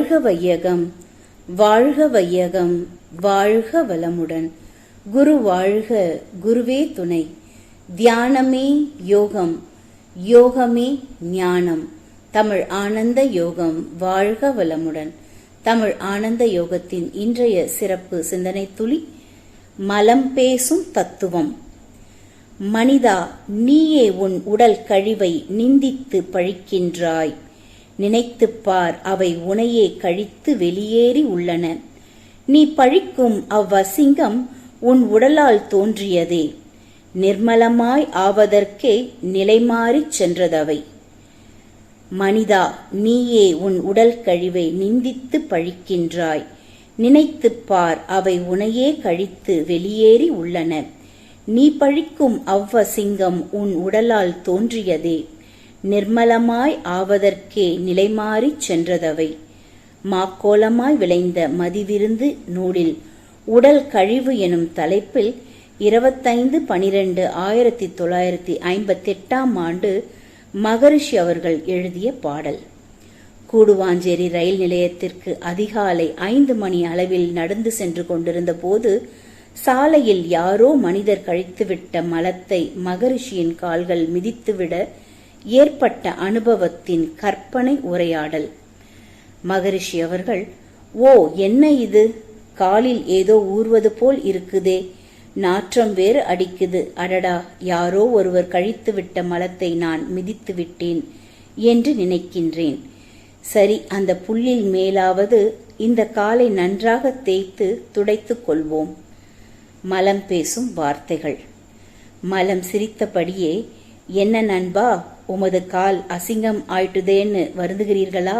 வாழ்க வையகம் வாழ்க வையகம் வாழ்க வளமுடன். குரு வாழ்க குருவே துணை. தியானமே யோகம் யோகமே ஞானம். தமிழ் ஆனந்த யோகம் வாழ்க வளமுடன். தமிழ் ஆனந்த யோகத்தின் இன்றைய சிறப்பு சிந்தனை துளி மலம் பேசும் தத்துவம். மனிதா நீயே உன் உடல் கழிவை நிந்தித்து பழிக்கின்றாய். நினைத்துப் பார் அவை உனையே கழித்து வெளியேறி உள்ளன. நீ பழிக்கும் அவ்வசிங்கம் உன் உடலால் தோன்றியதே. நிர்மலமாய் ஆவதற்கே நிலைமாறிச் சென்றதவை. மனிதா நீயே உன் உடல் கழிவை நிந்தித்து பழிக்கின்றாய். நினைத்துப் பார் அவை உனையே கழித்து வெளியேறி உள்ளன. நீ பழிக்கும் அவ்வசிங்கம் உன் உடலால் தோன்றியதே. நிர்மலமாய் ஆவதற்கே நிலைமாறிச் சென்றதவை. மாக்கோலமாய் விளைந்த மதிவிருந்து நூலில் உடல் கழிவு எனும் தலைப்பில் இருபத்தைந்து பனிரெண்டு ஆயிரத்தி தொள்ளாயிரத்தி ஐம்பத்தெட்டாம் ஆண்டு மகரிஷி அவர்கள் எழுதிய பாடல். கூடுவாஞ்சேரி ரயில் நிலையத்திற்கு அதிகாலை ஐந்து மணி அளவில் நடந்து சென்று கொண்டிருந்த போது சாலையில் யாரோ மனிதர் கழித்துவிட்ட மலத்தை மகரிஷியின் கால்கள் மிதித்துவிட ஏற்பட்ட அனுபவத்தின் கற்பனை உரையாடல். மகரிஷி அவர்கள் ஓ என்ன இது? காலில் ஏதோ ஊறுவது போல் இருக்குதே. நாற்றம் வேறு அடிக்குது. அடடா யாரோ ஒருவர் கழித்துவிட்ட மலத்தை நான் மிதித்து விட்டேன் என்று நினைக்கின்றேன். சரி அந்த புல்லில் மேலாவது இந்த காலை நன்றாக தேய்த்து துடைத்துக் கொள்வோம். மலம் பேசும் வார்த்தைகள். மலம் சிரித்தபடியே என்ன நண்பா உமது கால் அசிங்கம் ஆயிட்டுதேன்னு வருந்துகிறீர்களா?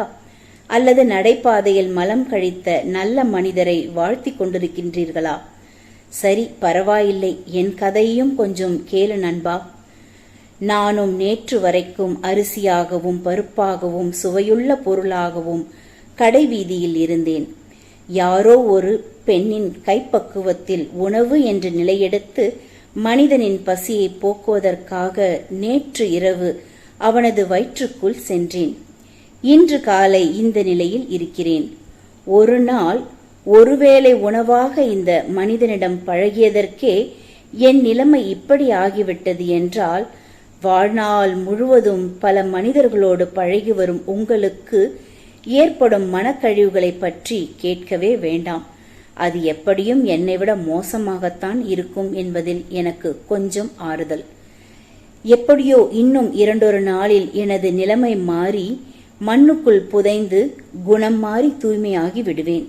அல்லது நடைபாதையில் மலம் கழித்த நல்ல மனிதரை வாழ்த்தி கொண்டிருக்கின்றீர்களா? சரி பரவாயில்லை. என் கதையும் கொஞ்சம் கேளு நண்பா. நானும் நேற்று வரைக்கும் அரிசியாகவும் பருப்பாகவும் சுவையுள்ள பொருளாகவும் கடைவீதியில் இருந்தேன். யாரோ ஒரு பெண்ணின் கைப்பக்குவத்தில் உணவு என்று நிலையெடுத்து மனிதனின் பசியை போக்குவதற்காக நேற்று இரவு அவனது வயிற்றுக்குள் சென்றேன். இன்று காலை இந்த நிலையில் இருக்கிறேன். ஒரு நாள் ஒருவேளை உணவாக இந்த மனிதனிடம் பழகியதற்கே என் நிலைமை இப்படி ஆகிவிட்டது என்றால் வாழ்நாள் முழுவதும் பல மனிதர்களோடு பழகி வரும் உங்களுக்கு ஏற்படும் மனக்கழிவுகளை பற்றி கேட்கவே வேண்டாம். அது எப்படியும் என்னை விட மோசமாகத்தான் இருக்கும் என்பதில் எனக்கு கொஞ்சம் ஆறுதல். எப்படியோ இன்னும் இரண்டொரு நாளில் எனது நிலைமை மாறி மண்ணுக்குள் புதைந்து குணம் மாறி தூய்மையாகி விடுவேன்.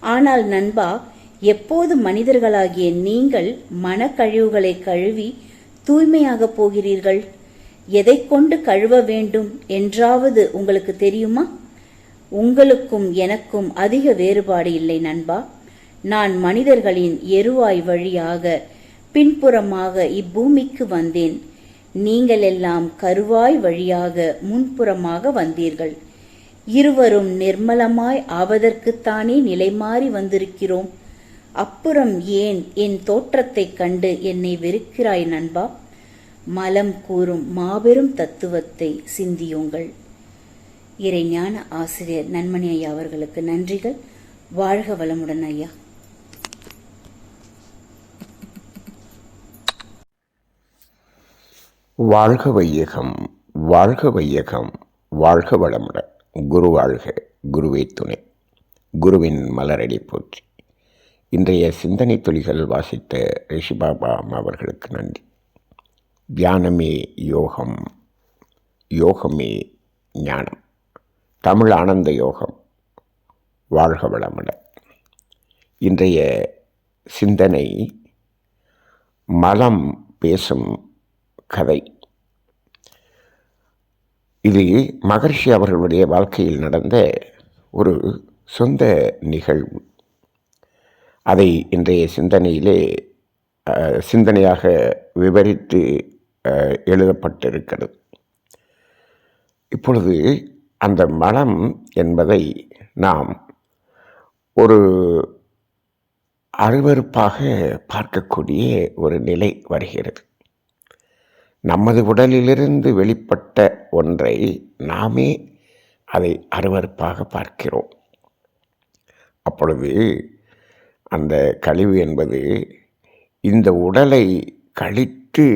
ஆனால் நண்பா எப்போது மனிதர்களாகிய நீங்கள் மனக்கழிவுகளை கழுவி தூய்மையாகப் போகிறீர்கள்? எதை கொண்டு கழுவ வேண்டும் என்றாவது உங்களுக்கு தெரியுமா? உங்களுக்கும் எனக்கும் அதிக வேறுபாடு இல்லை நண்பா. நான் மனிதர்களின் எருவாய் வழியாக பின்புறமாக இப்பூமிக்கு வந்தேன். நீங்கள் எல்லாம் கருவாய் வழியாக முன்புறமாக வந்தீர்கள். இருவரும் நிர்மலமாய் ஆவதற்குத்தானே நிலைமாறி வந்திருக்கிறோம். அப்புறம் ஏன் என் தோற்றத்தைக் கண்டு என்னை வெறுக்கிறாய் நண்பா? மலம் கூறும் மாபெரும் தத்துவத்தை சிந்தியுங்கள். இறைஞான ஆசிரியர் நன்மணி ஐயா அவர்களுக்கு நன்றிகள். வாழ்க வளமுடன் ஐயா. வாழ்க வையகம் வாழ்க வையகம் வாழ்க வளமுடன் குரு வாழ்க குருவே துணை. குருவின் மலரடி போற்றி. இன்றைய சிந்தனை துளிகள் வாசித்த ரிஷிபாபா அவர்களுக்கு நன்றி. தியானமே யோகம் யோகமே ஞானம். தமிழ் ஆனந்த யோகம் வாழ்க வளமுடன் இன்றைய சிந்தனை மலம் பேசும் கதை. இது மகர்ஷி அவர்களுடைய வாழ்க்கையில் நடந்த ஒரு சொந்த நிகழ்வு. அதை இன்றைய சிந்தனையிலே சிந்தனையாக விவரித்து எழுதப்பட்டிருக்கிறது. இப்பொழுது அந்த மனம் என்பதை நாம் ஒரு அருவருப்பாக பார்க்கக்கூடிய ஒரு நிலை வருகிறது. நமது உடலிலிருந்து வெளிப்பட்ட ஒன்றை நாமே அதை அருவருப்பாக பார்க்கிறோம். அப்பொழுது அந்த கழிவு என்பது இந்த உடலை கழித்து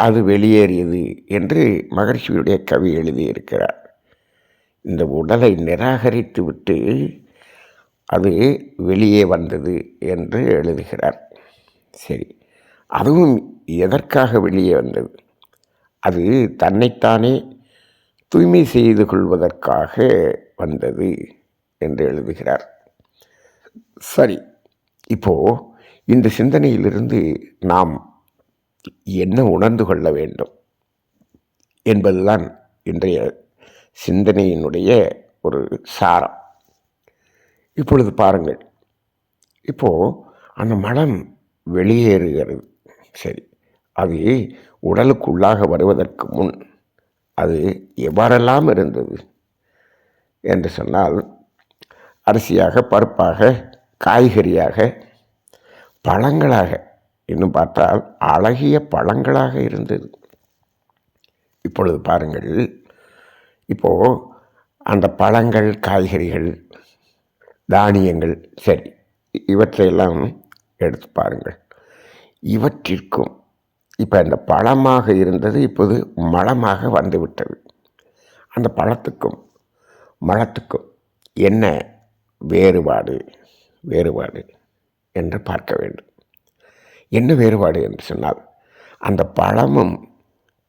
அது வெளியேறியது என்று மகர்ஷியுடைய கவி எழுதியிருக்கிறார். இந்த உடலை நிராகரித்து விட்டு அது வெளியே வந்தது என்று எழுதுகிறார். சரி. அதுவும் எதற்காக வெளியே வந்தது? அது தன்னைத்தானே தூய்மை செய்து கொள்வதற்காக வந்தது என்று எழுதுகிறார். சரி இப்போது இந்த சிந்தனையிலிருந்து நாம் என்ன உணர்ந்து கொள்ள வேண்டும் என்பதுதான் இன்றைய சிந்தனையினுடைய ஒரு சாரம். இப்பொழுது பாருங்கள். இப்போது அந்த மலம் வெளியேறுகிறது. சரி. அது உடலுக்குள்ளாக வருவதற்கு முன் அது எவ்வாறெல்லாம் இருந்தது? என்று சொன்னால் அரிசியாக பருப்பாக காய்கறியாக பழங்களாக இன்னும் பார்த்தால் அழகிய பழங்களாக இருந்தது. இப்பொழுது பாருங்கள். இப்போது அந்த பழங்கள் காய்கறிகள் தானியங்கள் சரி இவற்றையெல்லாம் எடுத்து பாருங்கள். இவற்றிற்கும் இப்போ அந்த பழமாக இருந்தது இப்போது மலமாக வந்துவிட்டது. அந்த பழத்துக்கும் மலத்துக்கும் என்ன வேறுபாடு? வேறுபாடு என்று பார்க்க வேண்டும். என்ன வேறுபாடு என்று சொன்னால் அந்த பழமும்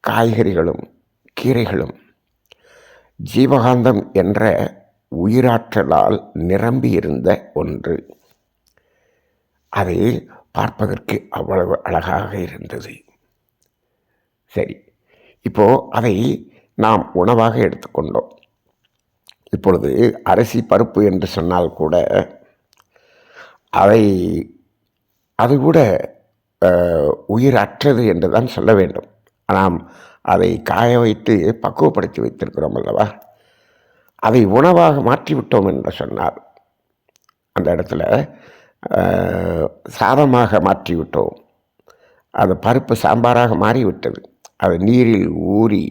காய்கறிகளும் கீரைகளும் ஜீவகாந்தம் என்ற உயிராற்றலால் நிரம்பியிருந்த ஒன்று. அது பார்ப்பதற்கு அவ்வளவு அழகாக இருந்தது. சரி இப்போ அதை நாம் உணவாக எடுத்துக்கொண்டோம். இப்பொழுது அரிசி பருப்பு என்று சொன்னால் கூட அதை அது கூட உயிரற்றது என்று தான் சொல்ல வேண்டும். நாம் அதை காய வைத்து பக்குவப்படுத்தி வைத்திருக்கிறோம் அல்லவா? அதை உணவாக மாற்றிவிட்டோம் என்று சொன்னார் அந்த இடத்துல சாதமாக மாற்றிவிட்டோம். அது பருப்பு சாம்பாராக மாறிவிட்டது. அது நீரில் ஊறி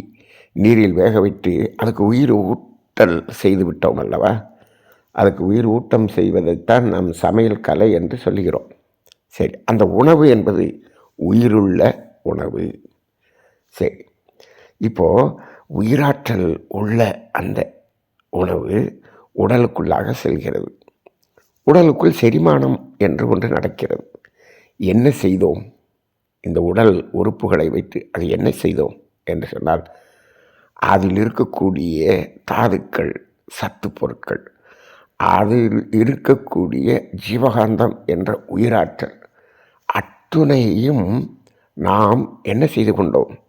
நீரில் வேக வைத்து அதுக்கு உயிர் ஊட்டல் செய்து விட்டோம் அல்லவா? அதுக்கு உயிர் ஊட்டம் செய்வதைத்தான் நாம் சமையல் கலை என்று சொல்லுகிறோம் சரி அந்த உணவு என்பது உயிருள்ள உணவு. சரி இப்போது உயிராற்றல் உள்ள அந்த உணவு உடலுக்குள்ளாக செல்கிறது. உடலுக்குள் செரிமானம் என்று ஒன்று நடக்கிறது. என்ன செய்தோம்? இந்த உடல் உறுப்புகளை வைத்து அது என்ன செய்தோம்? என்று சொன்னால் அதில் இருக்கக்கூடிய தாதுக்கள் சத்து பொருட்கள் அதில் இருக்கக்கூடிய ஜீவகாந்தம் என்ற உயிராற்றல் அத்துணையும் நாம் என்ன செய்து கொண்டோம்?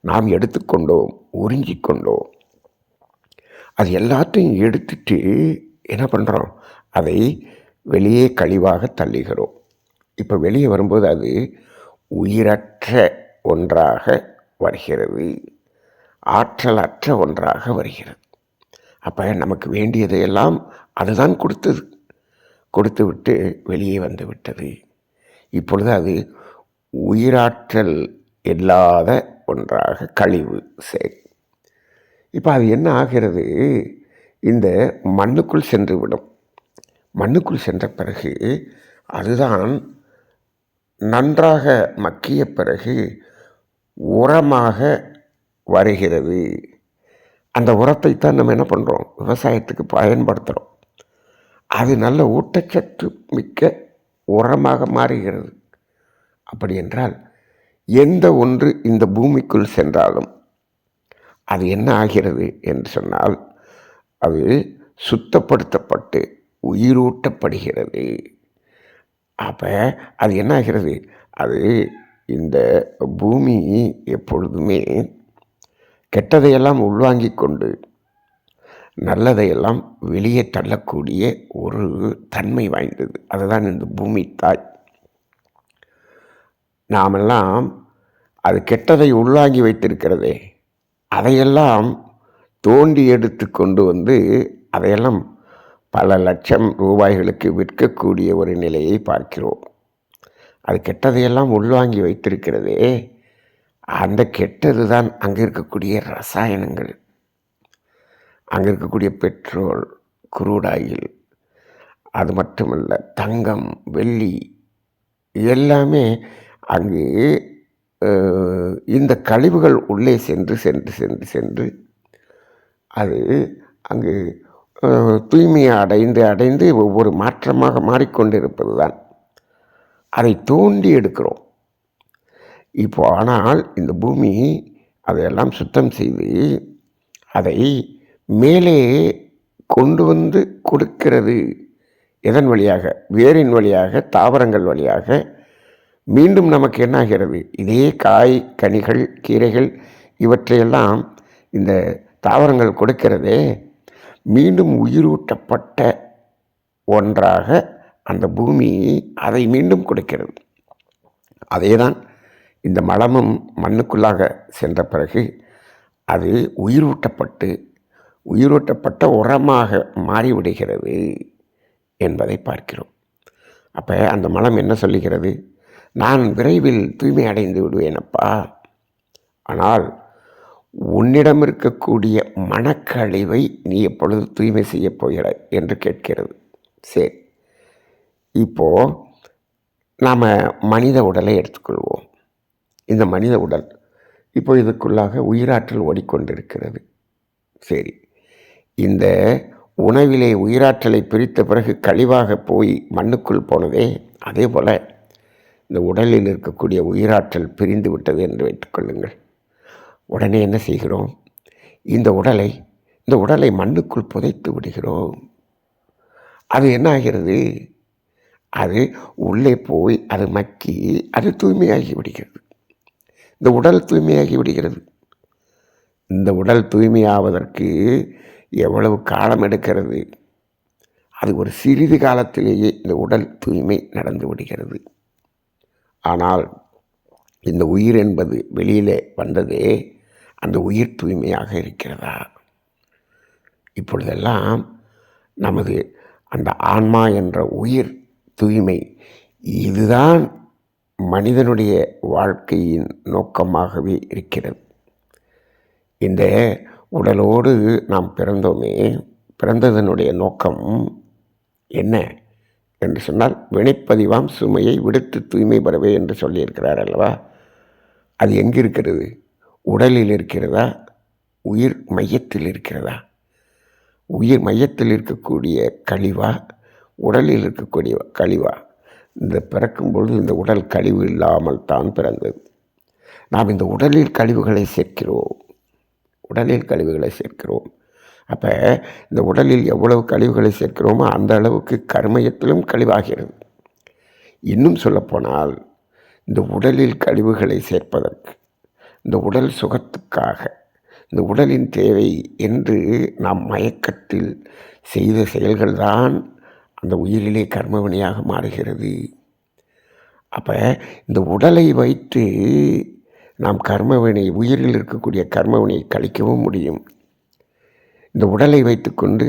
நாம் எடுத்துக்கொண்டோம் உறிஞ்சிக்கொண்டோம் அது எல்லாத்தையும் எடுத்துட்டு என்ன பண்ணுறோம் அதை வெளியே கழிவாக தள்ளுகிறோம். இப்போ வெளியே வரும்போது அது உயிரற்ற ஒன்றாக வருகிறது. ஆற்றலற்ற ஒன்றாக வருகிறது. அப்போ நமக்கு வேண்டியதையெல்லாம் அதுதான் கொடுத்தது. கொடுத்து விட்டு வெளியே வந்து விட்டது. இப்பொழுது அது உயிராற்றல் இல்லாத ஒன்றாக கழிவு சரி. இப்போ அது என்ன ஆகிறது? இந்த மண்ணுக்குள் சென்று விடும் மண்ணுக்குள் சென்ற பிறகு அதுதான் நன்றாக மக்கிய பிறகு உரமாக வருகிறது. அந்த உரத்தை தான் நம்ம என்ன பண்ணுறோம் விவசாயத்துக்கு பயன்படுத்துகிறோம் அது நல்ல ஊட்டச்சத்து மிக்க உரமாக மாறுகிறது. அப்படி என்றால் எந்த ஒன்று இந்த பூமிக்குள் சென்றாலும் அது என்ன ஆகிறது என்று சொன்னால் அது சுத்தப்படுத்தப்பட்டு உயிரூட்டப்படுகிறது. அப்போ அது என்ன ஆகிறது அது இந்த பூமி எப்பொழுதுமே கெட்டதையெல்லாம் உள்வாங்கிக் கொண்டு நல்லதையெல்லாம் வெளியே தள்ளக்கூடிய ஒரு தன்மை வாய்ந்தது. அதுதான் இந்த பூமி தாய். நாமெல்லாம் அது கெட்டதை உள்வாங்கி வைத்திருக்கிறதே. அதையெல்லாம் தோண்டி எடுத்து கொண்டு வந்து அதையெல்லாம் பல லட்சம் ரூபாய்களுக்கு விற்கக்கூடிய ஒரு நிலையை பார்க்கிறோம். அது கெட்டதையெல்லாம் உள்வாங்கி வைத்திருக்கிறதே. அந்த கெட்டது தான் அங்கே இருக்கக்கூடிய ரசாயனங்கள். அங்கே இருக்கக்கூடிய பெட்ரோல் குரூடாயில் அது மட்டுமல்ல தங்கம் வெள்ளி எல்லாமே அங்கு இந்த கழிவுகள் உள்ளே சென்று சென்று சென்று சென்று அது அங்கு தூய்மையை அடைந்து அடைந்து ஒவ்வொரு மாற்றமாக மாறிக்கொண்டிருப்பது தான் அதை தோண்டி எடுக்கிறோம். இப்போ ஆனால் இந்த பூமி அதையெல்லாம் சுத்தம் செய்து அதை மேலே கொண்டு வந்து கொடுக்கிறது எதன் வழியாக? வேரின் வழியாக தாவரங்கள் வழியாக. மீண்டும் நமக்கு என்னாகிறது? இதே காய் கனிகள் கீரைகள் இவற்றையெல்லாம் இந்த தாவரங்கள் கொடுக்கிறதே மீண்டும் உயிரூட்டப்பட்ட ஒன்றாக அந்த பூமி அதை மீண்டும் கொடுக்கிறது. அதேதான் இந்த மலமும் மண்ணுக்குள்ளாக சென்ற பிறகு அது உயிரூட்டப்பட்டு உயிரூட்டப்பட்ட உரமாக மாறிவிடுகிறது என்பதை பார்க்கிறோம். அப்போ அந்த மலம் என்ன சொல்லுகிறது? நான் விரைவில் தூய்மை அடைந்து விடுவேனப்பா. ஆனால் உன்னிடம் இருக்கக்கூடிய மனக்கழிவை நீ எப்பொழுது தூய்மை செய்யப் போகிறாய் என்று கேட்கிறது. சரி இப்போது நாம் மனித உடலை எடுத்துக்கொள்வோம். இந்த மனித உடல் இப்போ இதுக்குள்ளாக உயிராற்றல் ஓடிக்கொண்டிருக்கிறது. சரி இந்த உணவிலே உயிராற்றலை பிரித்த பிறகு கழிவாக போய் மண்ணுக்குள் போனதே அதே போல் இந்த உடலில் இருக்கக்கூடிய உயிராற்றல் பிரிந்து விட்டது என்று வைத்துக்கொள்ளுங்கள் உடனே என்ன செய்கிறோம்? இந்த உடலை இந்த உடலை மண்ணுக்குள் புதைத்து விடுகிறோம். அது என்ன ஆகிறது? அது உள்ளே போய் அது மக்கி அது தூய்மையாகி விடுகிறது. இந்த உடல் தூய்மையாகி விடுகிறது. இந்த உடல் தூய்மையாவதற்கு எவ்வளவு காலம் எடுக்கிறது? அது ஒரு சிறிது காலத்திலேயே இந்த உடல் தூய்மை நடந்து விடுகிறது. ஆனால் இந்த உயிர் என்பது வெளியிலே வந்ததே அந்த உயிர் தூய்மையாக இருக்கிறதா? இப்பொழுதெல்லாம் நமது அந்த ஆன்மா என்ற உயிர் தூய்மை இதுதான் மனிதனுடைய வாழ்க்கையின் நோக்கமாகவே இருக்கிறது. இந்த உடலோடு நாம் பிறந்தோமே பிறந்ததனுடைய நோக்கம் என்ன என்று சொன்னால் வினைப்பதிவாம் சுமையை விடுத்து தூய்மை பெறவே என்று சொல்லியிருக்கிறார் அல்லவா? அது எங்கே இருக்கிறது உடலில் இருக்கிறதா? உயிர் மையத்தில் இருக்கிறதா? உயிர் மையத்தில் இருக்கக்கூடிய கழிவா? உடலில் இருக்கக்கூடிய கழிவா? இந்த பிறக்கும் பொழுது இந்த உடல் கழிவு இல்லாமல் தான் பிறந்தது. நாம் இந்த உடலில் கழிவுகளை சேர்க்கிறோம். உடலில் கழிவுகளை சேர்க்கிறோம். அப்போ இந்த உடலில் எவ்வளவு கழிவுகளை சேர்க்கிறோமோ அந்த அளவுக்கு கருமையத்திலும் கழிவாகிறது. இன்னும் சொல்லப்போனால் இந்த உடலில் கழிவுகளை சேர்ப்பதற்கு இந்த உடல் சுகத்துக்காக இந்த உடலின் தேவை என்று நாம் மயக்கத்தில் செய்த செயல்கள்தான் அந்த உயிரிலே கர்மவினையாக மாறுகிறது. அப்போ இந்த உடலை வைத்து நாம் கர்மவினை உயிரில் இருக்கக்கூடிய கர்மவினை கழிக்கவும் முடியும். இந்த உடலை வைத்துக்கொண்டு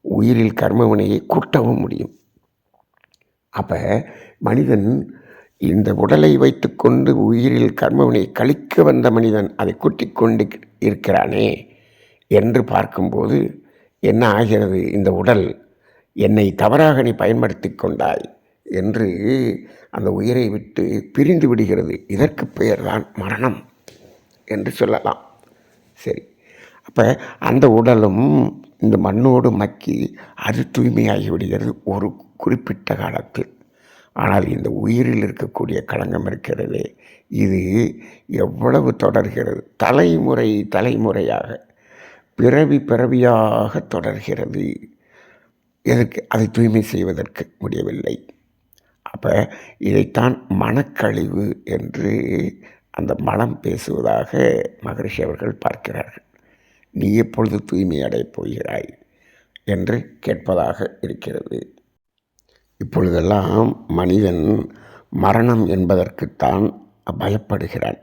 உயிரில் கர்மவினையை கூட்டவும் முடியும். அப்போ மனிதன் இந்த உடலை வைத்துக்கொண்டு உயிரில் கர்மவினை கழிக்க வந்த மனிதன் அதை கூட்டிக் கொண்டு இருக்கிறானே என்று பார்க்கும்போது என்ன ஆகிறது? இந்த உடல் என்னை தவறாக நீ பயன்படுத்தி கொண்டாய் என்று அந்த உயிரை விட்டு பிரிந்து விடுகிறது. இதற்கு பெயர்தான் மரணம் என்று சொல்லலாம். சரி. அப்போ அந்த உடலும் இந்த மண்ணோடு மக்கி அது தூய்மையாகி விடுகிறது ஒரு குறிப்பிட்ட காலத்தில். ஆனால் இந்த உயிரில் இருக்கக்கூடிய களங்கம் இருக்கிறது இது எவ்வளவு தொடர்கிறது? தலைமுறை தலைமுறையாக பிறவி பிறவியாக தொடர்கிறது. எதற்கு அதை தூய்மை செய்வதற்கு முடியவில்லை. அப்போ இதைத்தான் மனக்கழிவு என்று அந்த மனம் பேசுவதாக மகரிஷி அவர்கள் பார்க்கிறார்கள். நீ எப்பொழுது தூய்மை அடையப் போகிறாய்? என்று கேட்பதாக இருக்கிறது. இப்பொழுதெல்லாம் மனிதன் மரணம் என்பதற்குத்தான் பயப்படுகிறான்.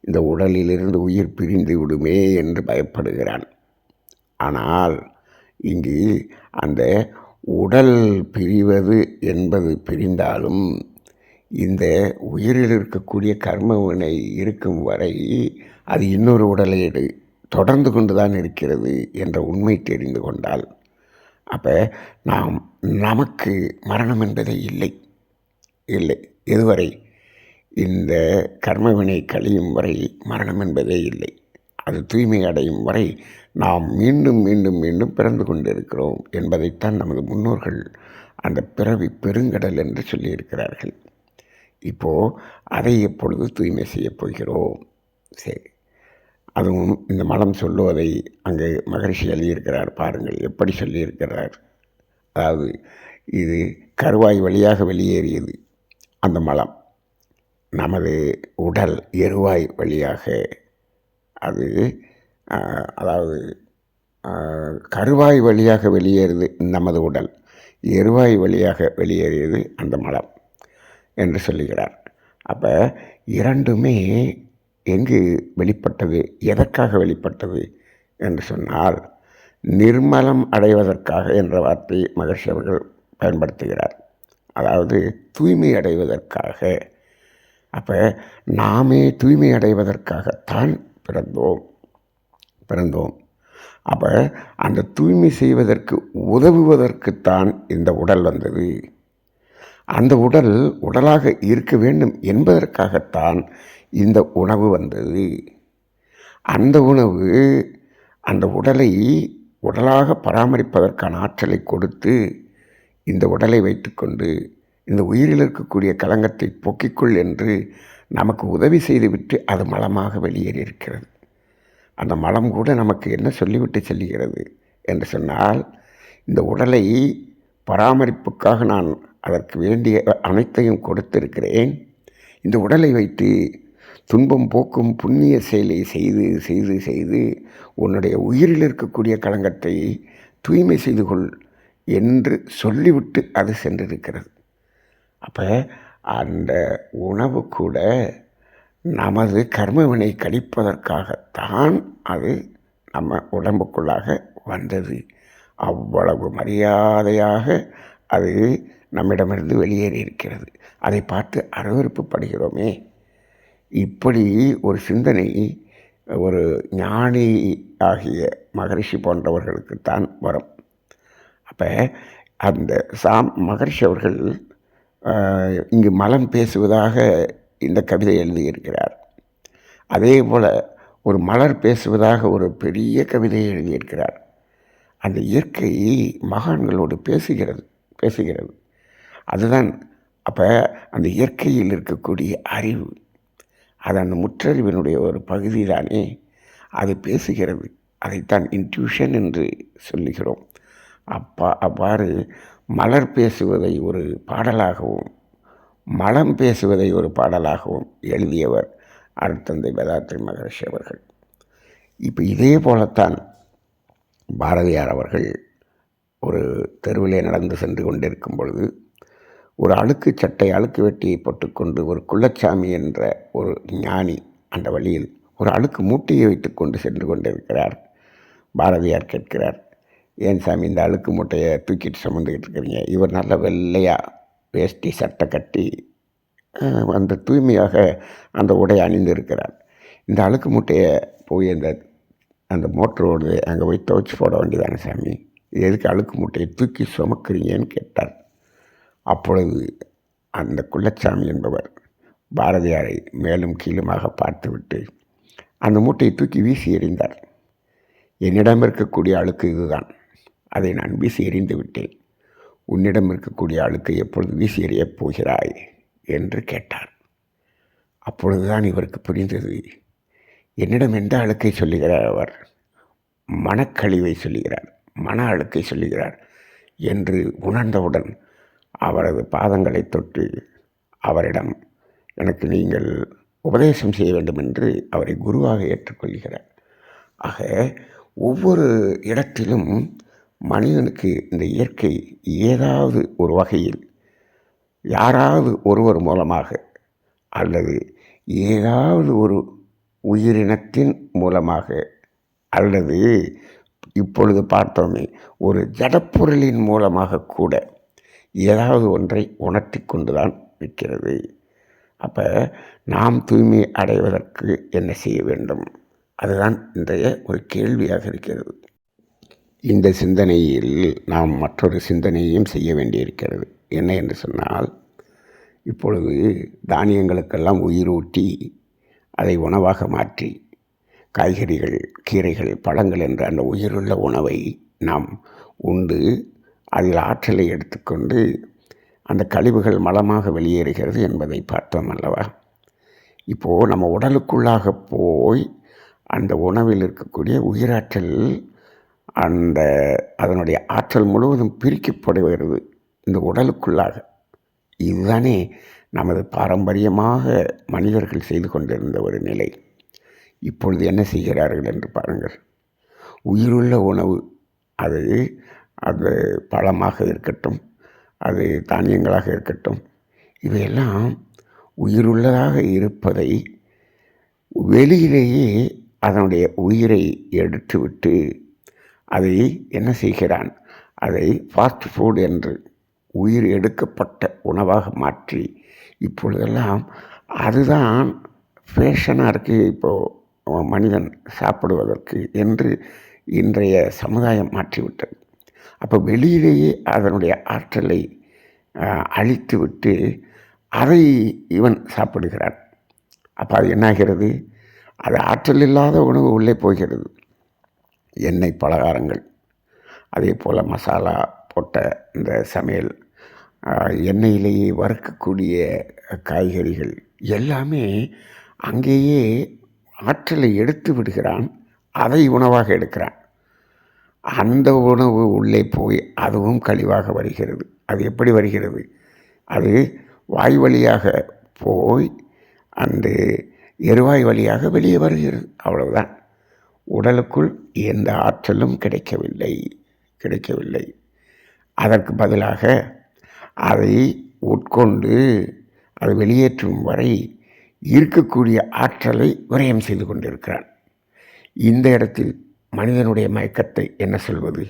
இந்த உடலிலிருந்து உயிர் பிரிந்து விடுமே என்று பயப்படுகிறான். ஆனால் இங்கு அந்த உடல் பிரிவது என்பது பிரிந்தாலும் இந்த உயிரில் இருக்கக்கூடிய கர்மவினை இருக்கும் வரை அது இன்னொரு உடலை எடு தொடர்ந்து கொண்டு தான் இருக்கிறது என்ற உண்மை தெரிந்து கொண்டால் அப்போ நாம் நமக்கு மரணம் என்பதே இல்லை. இல்லை. இதுவரை இந்த கர்மவினை கழியும் வரை மரணம் என்பதே இல்லை. அது தூய்மை அடையும் வரை நாம் மீண்டும் மீண்டும் மீண்டும் பிறந்து கொண்டிருக்கிறோம் என்பதைத்தான் நமது முன்னோர்கள் அந்த பிறவி பெருங்கடல் என்று சொல்லியிருக்கிறார்கள். இப்போது அதை எப்பொழுது தூய்மை செய்யப் போகிறோம்? சரி. அதுவும் இந்த மலம் சொல்லுவதை அங்கே மகரிஷி எழுதியிருக்கிறார். பாருங்கள் எப்படி சொல்லியிருக்கிறார். அதாவது இது கருவாய் வழியாக வெளியேறியது அந்த மலம். நமது உடல் எருவாய் வழியாக அது அதாவது கருவாய் வழியாக வெளியேறுது நமது உடல். எருவாய் வழியாக வெளியேறியது அந்த மலம் என்று சொல்லுகிறார். அப்போ இரண்டுமே எங்கு வெளிப்பட்டது எதற்காக வெளிப்பட்டது என்று சொன்னால் நிர்மலம் அடைவதற்காக என்ற வார்த்தையை மகர்ஷி அவர்கள் பயன்படுத்துகிறார். அதாவது தூய்மை அடைவதற்காக. அப்போ நாமே தூய்மை அடைவதற்காகத்தான் பிறந்தோம் பிறந்தோம். அப்போ அந்த தூய்மை செய்வதற்கு உதவுவதற்குத்தான் இந்த உடல் வந்தது. அந்த உடல் உடலாக இருக்க வேண்டும் என்பதற்காகத்தான் இந்த உணவு வந்தது. அந்த உணவு அந்த உடலை உடலாக பராமரிப்பதற்கான ஆற்றலை கொடுத்து இந்த உடலை வைத்துக்கொண்டு இந்த உயிரில் இருக்கக்கூடிய களங்கத்தை போக்கிக்கொள் என்று நமக்கு உதவி செய்துவிட்டு அது மலமாக வெளியேறியிருக்கிறது அந்த மலம் கூட நமக்கு என்ன சொல்லிவிட்டு செல்கிறது என்று சொன்னால் இந்த உடலை பராமரிப்புக்காக நான் அதற்கு வேண்டிய அனைத்தையும் கொடுத்திருக்கிறேன். இந்த உடலை வைத்து துன்பம் போக்கும் புண்ணிய செயலை செய்து செய்து செய்து உன்னுடைய உயிரில் இருக்கக்கூடிய களங்கத்தை தூய்மை செய்து கொள் என்று சொல்லிவிட்டு அது சென்றிருக்கிறது. அப்போ அந்த உணவு கூட நமது கர்மவினை கழிப்பதற்காகத்தான் அது நம்ம உடம்புக்குள்ளாக வந்தது. அவ்வளவு மரியாதையாக அது நம்மிடமிருந்து வெளியேறி இருக்கிறது அதை பார்த்து அருவருப்பு படுகிறோமே இப்படி ஒரு சிந்தனை ஒரு ஞானி ஆகிய மகரிஷி போன்றவர்களுக்குத்தான் வரும். அப்போ அந்த சாம் மகர்ஷி அவர்கள் இங்கு மலம் பேசுவதாக இந்த கவிதை எழுதியிருக்கிறார். அதே போல் ஒரு மலர் பேசுவதாக ஒரு பெரிய கவிதையை எழுதியிருக்கிறார். அந்த இயற்கை மகான்களோடு பேசுகிறது பேசுகிறது. அதுதான் அப்போ அந்த இயற்கையில் இருக்கக்கூடிய அறிவு. அது அந்த முற்றறிவினுடைய ஒரு பகுதி தானே அது பேசுகிறது. அதைத்தான் இன்ட்யூஷன் என்று சொல்லுகிறோம். அப்பா அவ்வாறு மலர் பேசுவதை ஒரு பாடலாகவும் மலம் பேசுவதை ஒரு பாடலாகவும் எழுதியவர் அருட்தந்தை வேதாத்ரி மகரிஷி அவர்கள். இப்போ இதே போலத்தான் பாரதியார் அவர்கள் ஒரு தெருவிலே நடந்து சென்று கொண்டிருக்கும் பொழுது ஒரு அழுக்கு சட்டை அழுக்கு வெட்டியை போட்டுக்கொண்டு ஒரு குள்ளச்சாமி என்ற ஒரு ஞானி அந்த வழியில் ஒரு அழுக்கு மூட்டையை வைத்துக்கொண்டு சென்று கொண்டிருக்கிறார். பாரதியார் கேட்கிறார் ஏன் சாமி இந்த அழுக்கு மூட்டையை தூக்கிட்டு சுமந்துக்கிட்டு இருக்கிறீங்க? இவர் நல்ல வெள்ளையாக வேஷ்டி சட்டை கட்டி அந்த தூய்மையாக அந்த உடை அணிந்திருக்கிறார். இந்த அழுக்கு மூட்டையை போய் அந்த அந்த மோட்டர் ஓடுது அங்கே போய் துவைச்சி போட வேண்டியதானே சாமி? எதுக்கு அழுக்கு மூட்டையை தூக்கி சுமக்கிறீங்கன்னு கேட்டார். அப்பொழுது அந்த குள்ளச்சாமி என்பவர் பாரதியாரை மேலும் கீழுமாக பார்த்துவிட்டு அந்த மூட்டையை தூக்கி வீசி எறிந்தார். என்னிடம் இருக்கக்கூடிய அழுக்கு இதுதான். அதை நான் வீசி எறிந்து விட்டேன். உன்னிடம் இருக்கக்கூடிய அழுக்கை எப்பொழுது வீசி எறியப் போகிறாய்? என்று கேட்டார். அப்பொழுதுதான் இவருக்கு புரிந்தது. என்னிடம் எந்த அழுக்கை சொல்லுகிறார் அவர்? மனக்கழிவை சொல்லுகிறார் மன அழுக்கை சொல்லுகிறார் என்று உணர்ந்தவுடன் அவரது பாதங்களை தொட்டு அவரிடம் எனக்கு நீங்கள் உபதேசம் செய்ய வேண்டும் என்று அவரை குருவாக ஏற்றுக்கொள்கிறார். ஆக ஒவ்வொரு இடத்திலும் மனிதனுக்கு இந்த இயற்கை ஏதாவது ஒரு வகையில் யாராவது ஒருவர் மூலமாக அல்லது ஏதாவது ஒரு உயிரினத்தின் மூலமாக அல்லது இப்பொழுது பார்த்தோமே ஒரு ஜடப்பொருளின் மூலமாக கூட ஏதாவது ஒன்றை உணர்த்தி கொண்டுதான் இருக்கிறது. அப்போ நாம் தூய்மை அடைவதற்கு என்ன செய்ய வேண்டும்? அதுதான் இன்றைய ஒரு கேள்வியாக இருக்கிறது. இந்த சிந்தனையில் நாம் மற்றொரு சிந்தனையும் செய்ய வேண்டியிருக்கிறது. என்ன என்று சொன்னால் இப்பொழுது தானியங்களுக்கெல்லாம் உயிரூட்டி அதை உணவாக மாற்றி காய்கறிகள் கீரைகள் பழங்கள் என்ற அந்த உயிருள்ள உணவை நாம் உண்டு அதில் ஆற்றலை எடுத்துக்கொண்டு அந்த கழிவுகள் மலமாக வெளியேறுகிறது என்பதை பார்த்தோம் அல்லவா? இப்போது நம்ம உடலுக்குள்ளாக போய் அந்த உணவில் இருக்கக்கூடிய உயிராற்றல் அந்த அதனுடைய ஆற்றல் முழுவதும் பிரிக்கப்படுகிறது இந்த உடலுக்குள்ளாக. இதுதானே நமது பாரம்பரியமாக மனிதர்கள் செய்து கொண்டிருந்த ஒரு நிலை. இப்பொழுது என்ன செய்கிறார்கள் என்று பாருங்கள். உயிருள்ள உணவு அது அது பழமாக இருக்கட்டும் அது தானியங்களாக இருக்கட்டும் இவையெல்லாம் உயிருள்ளதாக இருப்பதை வெளியிலேயே அதனுடைய உயிரை எடுத்துவிட்டு அதை என்ன செய்கிறான்? அதை ஃபாஸ்ட் ஃபுட் என்று உயிர் எடுக்கப்பட்ட உணவாக மாற்றி இப்பொழுதெல்லாம் அதுதான் ஃபேஷனாக இருக்குது இப்போது மனிதன் சாப்பிடுவதற்கு என்று இன்றைய சமுதாயம் மாற்றிவிட்டது. அப்போ வெளியிலேயே அதனுடைய ஆற்றலை அழித்துவிட்டு அதை இவன் சாப்பிடுகிறான். அப்போ அது என்னாகிறது? அது ஆற்றல் இல்லாத உணவு உள்ளே போகிறது. எண்ணெய் பலகாரங்கள். அதே போல் மசாலா போட்ட இந்த சமையல் எண்ணெயிலேயே வறுக்கக்கூடிய காய்கறிகள் எல்லாமே அங்கேயே ஆற்றலை எடுத்து விடுகிறான். அதை உணவாக எடுக்கிறான். அந்த உணவு உள்ளே போய் அதுவும் கழிவாக வருகிறது. அது எப்படி வருகிறது? அது வாய் வழியாக போய் அந்த எருவாய் வழியாக வெளியே வருகிறது. அவ்வளவுதான். உடலுக்குள் எந்த ஆற்றலும் கிடைக்கவில்லை. கிடைக்கவில்லை. அதற்கு பதிலாக அதை உட்கொண்டு அது வெளியேற்றும் வரை இருக்கக்கூடிய ஆற்றலை விரயம் செய்து கொண்டிருக்கிறான். இந்த இடத்தில் மனிதனுடைய மயக்கத்தை என்ன சொல்வது?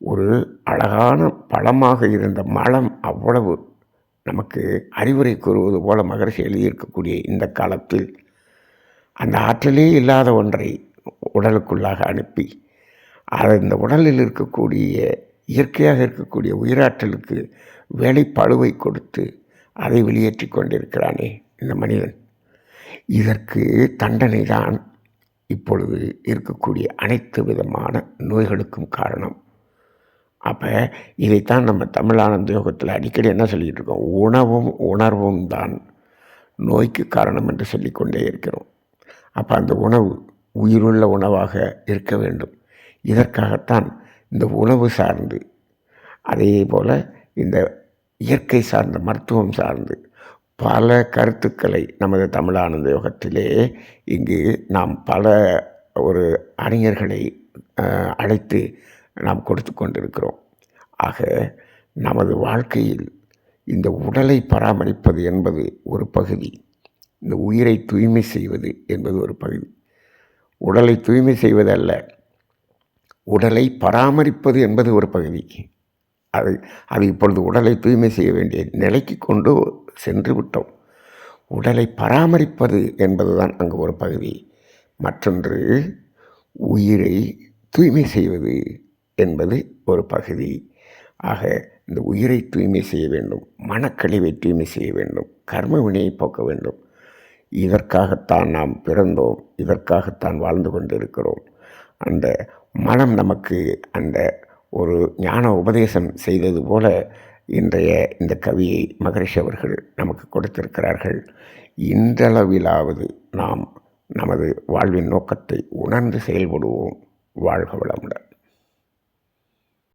ஒரு அழகான பழமாக இருந்த மலம் அவ்வளவு நமக்கு அறிவுரை கூறுவது போல மகரிஷி எழுதியிருக்கக்கூடிய இந்த காலத்தில் அந்த ஆற்றலே இல்லாத ஒன்றை உடலுக்குள்ளாக அனுப்பி அது இந்த உடலில் இருக்கக்கூடிய இயற்கையாக இருக்கக்கூடிய உயிராற்றலுக்கு வேலை பழுவை கொடுத்து அதை வெளியேற்றி கொண்டிருக்கிறானே இந்த மனிதன். இதற்கு தண்டனை தான் இப்பொழுது இருக்கக்கூடிய அனைத்து விதமான நோய்களுக்கும் காரணம். அப்போ இதைத்தான் நம்ம தமிழானந்த யோகத்தில் அடிக்கடி என்ன சொல்லிகிட்டு இருக்கோம்? உணவும் உணர்வும் தான் நோய்க்கு காரணம் என்று சொல்லிக்கொண்டே இருக்கிறோம். அப்போ அந்த உணவு உயிருள்ள உணவாக இருக்க வேண்டும். இதற்காகத்தான் இந்த உணவு சார்ந்து அதே போல் இந்த இயற்கை சார்ந்த மருத்துவம் சார்ந்து பல கருத்துக்களை நமது தமிழானந்த யோகத்திலே இங்கு நாம் பல ஒரு அறிஞர்களை அழைத்து நாம் கொடுத்து கொண்டிருக்கிறோம். ஆக நமது வாழ்க்கையில் இந்த உடலை பராமரிப்பது என்பது ஒரு பகுதி இந்த உயிரை தூய்மை செய்வது என்பது ஒரு பகுதி. உடலை தூய்மை செய்வதல்ல உடலை பராமரிப்பது என்பது ஒரு பகுதி. அது அது இப்பொழுது உடலை தூய்மை செய்ய வேண்டிய நிலைக்கு கொண்டு சென்று விட்டோம் உடலை பராமரிப்பது என்பதுதான் அங்கு ஒரு பகுதி. மற்றொன்று உயிரை தூய்மை செய்வது என்பது ஒரு பகுதி. ஆக இந்த உயிரை தூய்மை செய்ய வேண்டும் மனக்கழிவை தூய்மை செய்ய வேண்டும் கர்ம வினையை போக்க வேண்டும். இதற்காகத்தான் நாம் பிறந்தோம் இதற்காகத்தான் வாழ்ந்து கொண்டிருக்கிறோம். அந்த மனம் நமக்கு அந்த ஒரு ஞான உபதேசம் செய்தது போல இன்றைய இந்த கவியை மகரிஷி அவர்கள் நமக்கு கொடுத்திருக்கிறார்கள். இன்றளவிலாவது நாம் நமது வாழ்வின் நோக்கத்தை உணர்ந்து செயல்படுவோம். வாழ்க வளமுடன்.